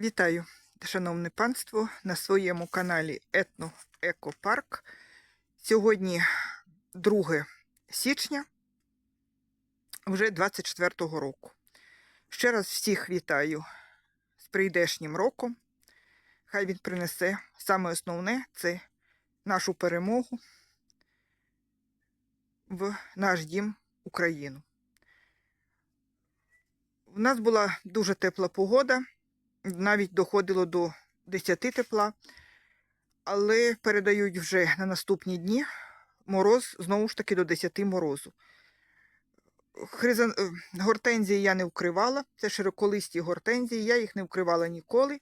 Вітаю, шановне панство, на своєму каналі Етно Екопарк. Сьогодні 2 січня вже 24-го року. Ще раз всіх вітаю з прийдешнім роком. Хай він принесе саме основне це нашу перемогу в наш дім Україну. У нас була дуже тепла погода навіть доходило до 10 тепла, але передають вже на наступні дні мороз знову ж таки до 10 морозу. Хризан... е, Гортензії я не вкривала, це широколисті гортензії, я їх не вкривала ніколи,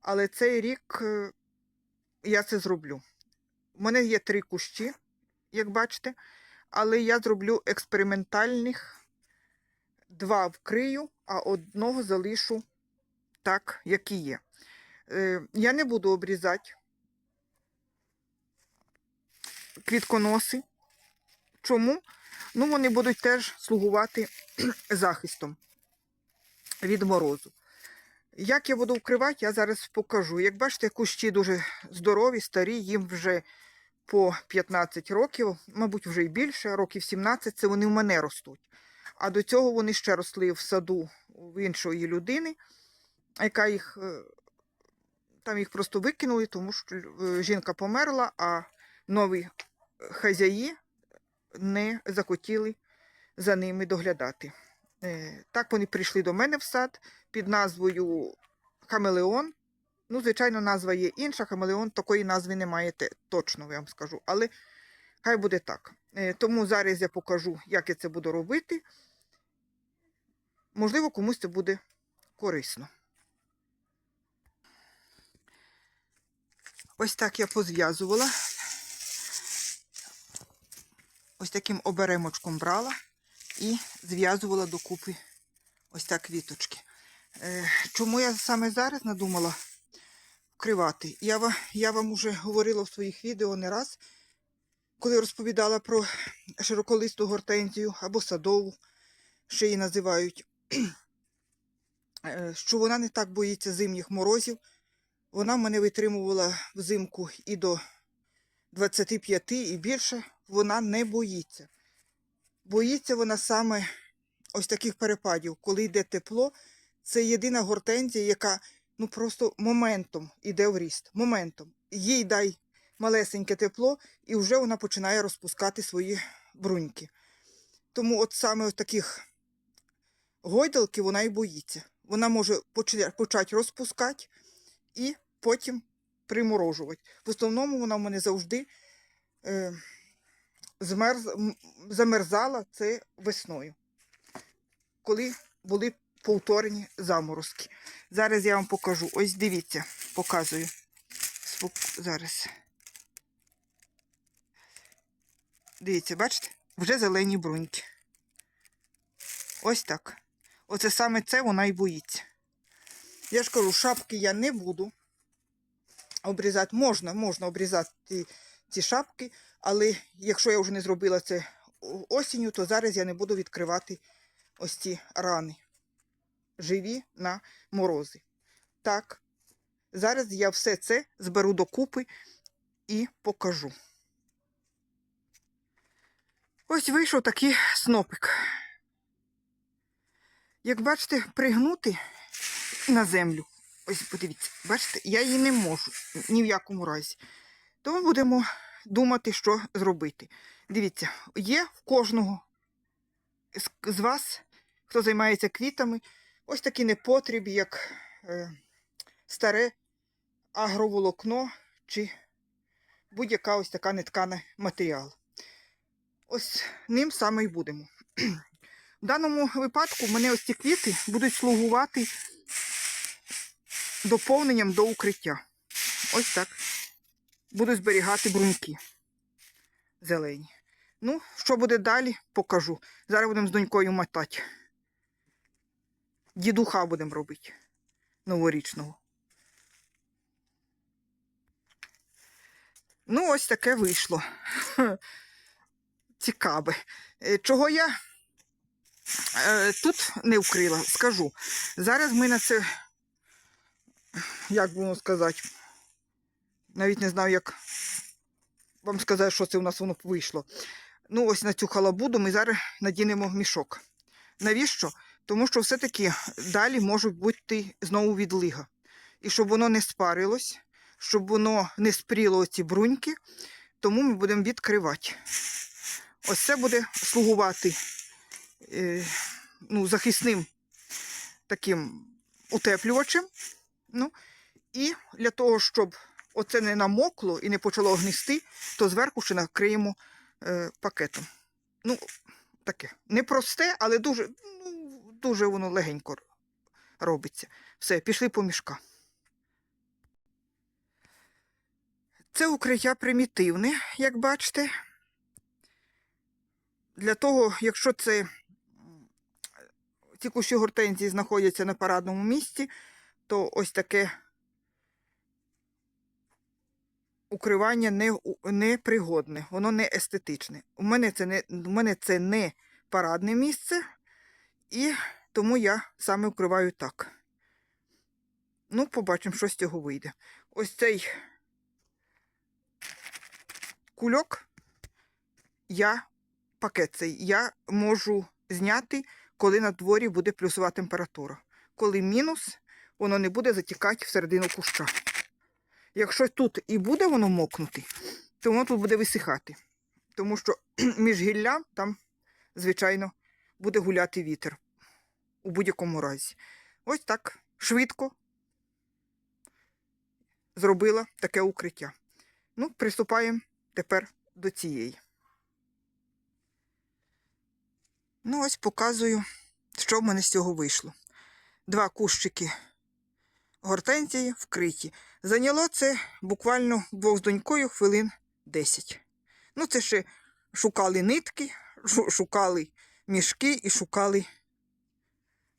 але цей рік е, я це зроблю. У мене є три кущі, як бачите, але я зроблю експериментальних, два вкрию, а одного залишу так, як і є. Е, я не буду обрізати квітконоси. Чому? Ну, вони будуть теж слугувати захистом від морозу. Як я буду вкривати, я зараз покажу. Як бачите, кущі дуже здорові, старі, їм вже по 15 років, мабуть, вже і більше, років 17, це вони в мене ростуть. А до цього вони ще росли в саду в іншої людини яка їх е, там їх просто викинули, тому що е, жінка померла, а нові хазяї не захотіли за ними доглядати. Е, Так вони прийшли до мене в сад під назвою Хамелеон. Ну, звичайно, назва є інша, хамелеон такої назви немає те- точно, я вам скажу. Але хай буде так. Е, Тому зараз я покажу, як я це буду робити. Можливо, комусь це буде корисно. Ось так я позв'язувала. Ось таким оберемочком брала і зв'язувала докупи ось так квіточки. Е, чому я саме зараз надумала вкривати? Я, я вам вже говорила в своїх відео не раз, коли розповідала про широколисту гортензію або садову, ще її називають, е, що вона не так боїться зимніх морозів. Вона мене витримувала взимку і до 25 і більше. Вона не боїться. Боїться вона саме ось таких перепадів, коли йде тепло. Це єдина гортензія, яка ну просто моментом іде в ріст. Моментом. Їй дай малесеньке тепло, і вже вона починає розпускати свої бруньки. Тому от саме от таких гойдалки вона і боїться. Вона може почати розпускати і потім приморожувати. В основному вона в мене завжди е, змерз, замерзала це весною, коли були повторні заморозки. Зараз я вам покажу. Ось дивіться, показую. Зараз. Дивіться, бачите? Вже зелені бруньки. Ось так. Оце саме це вона і боїться. Я ж кажу, шапки я не буду обрізати. Можна, можна обрізати ці шапки, але якщо я вже не зробила це осінню, то зараз я не буду відкривати ось ці рани живі на морози. Так, зараз я все це зберу докупи і покажу. Ось вийшов такий снопик. Як бачите, пригнути на землю. Ось подивіться, бачите, я її не можу ні в якому разі. Тому будемо думати, що зробити. Дивіться, є в кожного з- вас, хто займається квітами, ось такі непотріб, як е, старе агроволокно чи будь-яка ось така нетканий матеріал. Ось ним саме і будемо. В даному випадку мене ось ці квіти будуть слугувати доповненням до укриття. Ось так. Буду зберігати бруньки зелені. Ну, що буде далі, покажу. Зараз будемо з донькою мотати. Дідуха будемо робити новорічного. Ну, ось таке вийшло. Цікаве. Е, Чого я е, тут не вкрила, скажу. Зараз ми на це як воно сказати, навіть не знаю, як вам сказати, що це у нас воно вийшло. Ну, ось на цю халабуду ми зараз надінемо мішок. Навіщо? Тому що все-таки далі можуть бути знову відлига. І щоб воно не спарилось, щоб воно не спріло ці бруньки, тому ми будемо відкривати. Ось це буде слугувати е, ну, захисним таким утеплювачем. Ну, і для того, щоб оце не намокло і не почало гнисти, то зверху ще накриємо е, пакетом. Ну, таке. Не просте, але дуже, ну, дуже воно легенько робиться. Все, пішли по мішка. Це укриття примітивне, як бачите. Для того, якщо це ці кущі гортензії знаходяться на парадному місці, то ось таке укривання не, не пригодне, воно не естетичне. У мене це не, у мене це не парадне місце, і тому я саме укриваю так. Ну, побачимо, що з цього вийде. Ось цей кульок я, пакет цей, я можу зняти, коли на дворі буде плюсова температура. Коли мінус, воно не буде затікати всередину куща. Якщо тут і буде воно мокнути, то воно тут буде висихати. Тому що між гіллям там, звичайно, буде гуляти вітер у будь-якому разі. Ось так швидко зробила таке укриття. Ну, приступаємо тепер до цієї. Ну, ось показую, що в мене з цього вийшло. Два кущики гортензії вкриті. Зайняло це буквально двох з донькою хвилин 10. Ну, це ще шукали нитки, шукали мішки і шукали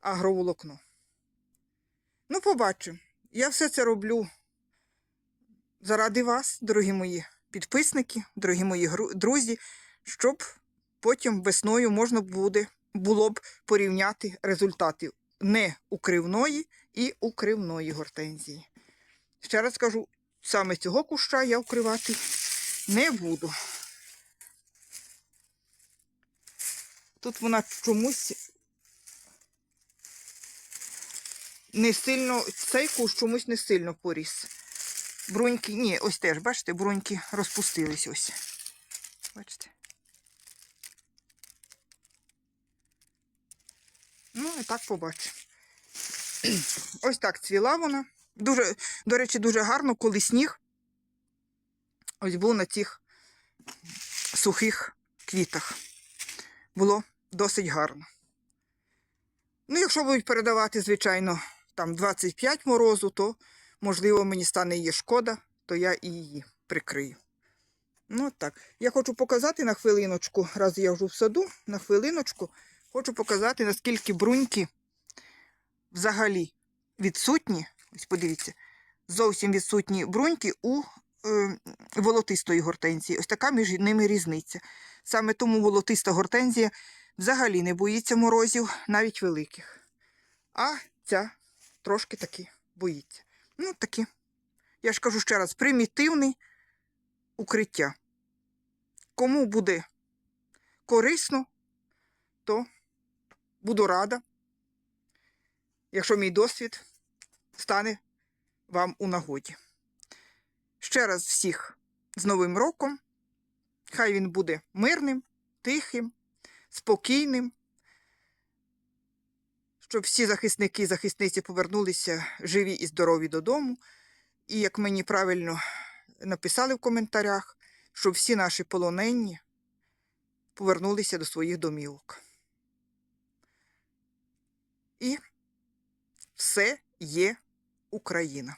агроволокно. Ну, побачимо. Я все це роблю заради вас, дорогі мої підписники, дорогі мої друзі, щоб потім весною можна буде, було б порівняти результати не укривної і укривної гортензії. Ще раз кажу, саме цього куща я вкривати не буду. Тут вона чомусь не сильно, цей кущ чомусь не сильно поріс. Бруньки, ні, ось теж, бачите, бруньки розпустились ось. Бачите? Ну, і так побачимо. Ось так цвіла вона. Дуже, до речі, дуже гарно, коли сніг ось був на цих сухих квітах. Було досить гарно. Ну, якщо будуть передавати, звичайно, там 25 морозу, то, можливо, мені стане її шкода, то я і її прикрию. Ну, так. Я хочу показати на хвилиночку, раз я вже в саду, на хвилиночку, хочу показати, наскільки бруньки взагалі відсутні. Ось подивіться, зовсім відсутні бруньки у е, волотистої гортензії. Ось така між ними різниця. Саме тому волотиста гортензія взагалі не боїться морозів, навіть великих. А ця трошки таки боїться. Ну, такі, я ж кажу ще раз, примітивний укриття. Кому буде корисно, то буду рада, якщо мій досвід стане вам у нагоді. Ще раз всіх з Новим роком. Хай він буде мирним, тихим, спокійним, щоб всі захисники і захисниці повернулися живі і здорові додому. І як мені правильно написали в коментарях, щоб всі наші полонені повернулися до своїх домівок. І все є Україна.